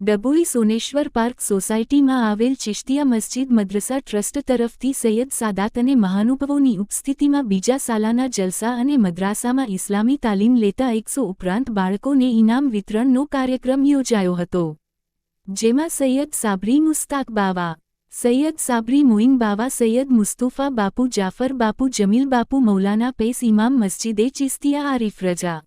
Dabhoi Soneshwar park સોસાયટીમાં આવેલ ચિશ્તિયા મસ્જિદ મદ્રસા trust તરફથી સૈયદ સાદાત અને મહાનુભાવોની ઉપસ્થિતિમાં બીજા સાલાના જલસા અને મદ્રાસામાં ઇસ્લામી તાલીમ લેતા એકસો ઉપરાંત બાળકોને ઇનામ વિતરણનો કાર્યક્રમ યોજાયો હતો. જેમાં સૈયદ સાબરી મુસ્તાક બાવા, સૈયદ સાબરી મોઇન બાવા, સૈયદ મુસ્તુફા બાપુ જાફર બાપુ, જમીલ બાપુ, મૌલાના પેસ ઇમામ મસ્જિદે ચિસ્તિયા આરિફ રજા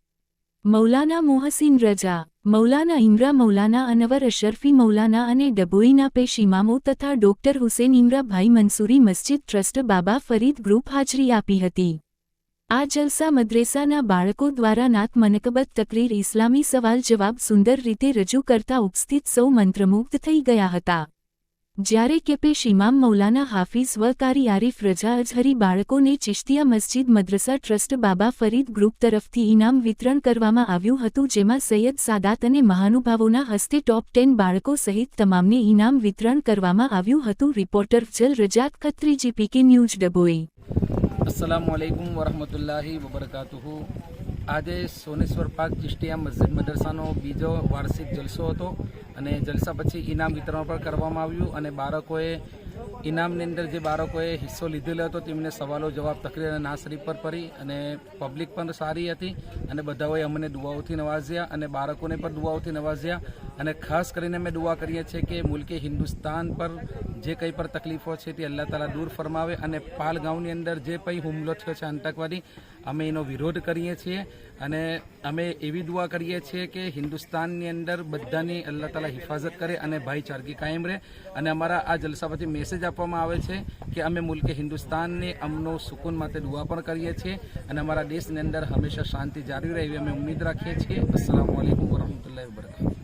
મૌલાના મોહસિન રજા, મૌલાના ઇમરા, મૌલાના અનવર અશરફી, મૌલાના અને ડભોઈના પેશ ઇમામો તથા ડોક્ટર હુસેન ઇમરાભાઈ મંસૂરી મસ્જિદ ટ્રસ્ટ બાબા ફરીદ ગ્રુપ હાજરી આપી હતી. આ જલસા મદ્રેસાના બાળકો દ્વારા નાત મનકબત તકરીર ઇસ્લામી સવાલ જવાબ સુંદર રીતે રજૂ કરતા ઉપસ્થિત સૌ મંત્રમુગ્ધ થઈ ગયા હતા. જ્યારે કે પેશ ઇમામ મૌલાના હાફિઝ વકારી આરીફ રજા અજહરી બાળકોને ચિશ્તિયા મસ્જિદ મદ્રસા ટ્રસ્ટ બાબા ફરીદ ગ્રુપ તરફથી ઇનામ વિતરણ કરવામાં આવ્યું હતું, જેમાં સૈયદ સાદાત અને મહાનુભાવોના હસ્તે ટોપ ટેન બાળકો સહિત તમામને ઇનામ વિતરણ કરવામાં આવ્યું હતું, રિપોર્ટર જલ રજાત ખત્રીજી પીકે ન્યૂઝ ડભોઈ. અસલામુઅલૈકુમ વરહમતુલ્લાહી વબરકાતુહુ. આજે સોનેશ્વર પાક ચિશ્તિયા મસ્જિદ મદરસાનો બીજો વાર્ષિક જલસો હતો. અને જલસા પછી ઇનામ વિતરણ પણ કરવામાં આવ્યું અને બાળકોએ ઇનામની અંદર જે બાળકોએ હિસ્સો લીધેલો હતો, તેમને સવાલો જવાબ તકરીર અને નાસરી પર પડી અને પબ્લિક પણ સારી હતી અને બધાઓએ અમને દુઆઓથી નવાજ્યા અને બાળકોને પણ દુઆઓથી નવાજ્યા અને ખાસ કરીને અમે દુઆ કરીએ છીએ કે મુલકે હિન્દુસ્તાન પર જે કંઈ પણ તકલીફો છે તે અલ્લાહ તાલા દૂર ફરમાવે અને પાલગાંવની અંદર જે કંઈ હુમલો થયો છે આતંકવાદી, અમે એનો વિરોધ કરીએ છીએ અને અમે એવી દુઆ કરીએ છીએ કે હિન્દુસ્તાનની અંદર બધાની અલ્લાહ તાલા હિફાજત કરે અને ભાઈચારગી કાયમ રહે અને અમારા આ જલસા પછી મેસેજ આપવામાં આવે છે કે અમે મુલ્કે હિન્દુસ્તાનને અમનો સુકૂન માટે દુઆ પણ કરીએ છીએ અને અમારા દેશની અંદર હંમેશા શાંતિ જાળવી રહે એવી અમે ઉમ્મીદ રાખીએ છીએ. અસલામ વરહમતુલ્લાહ વબરકાત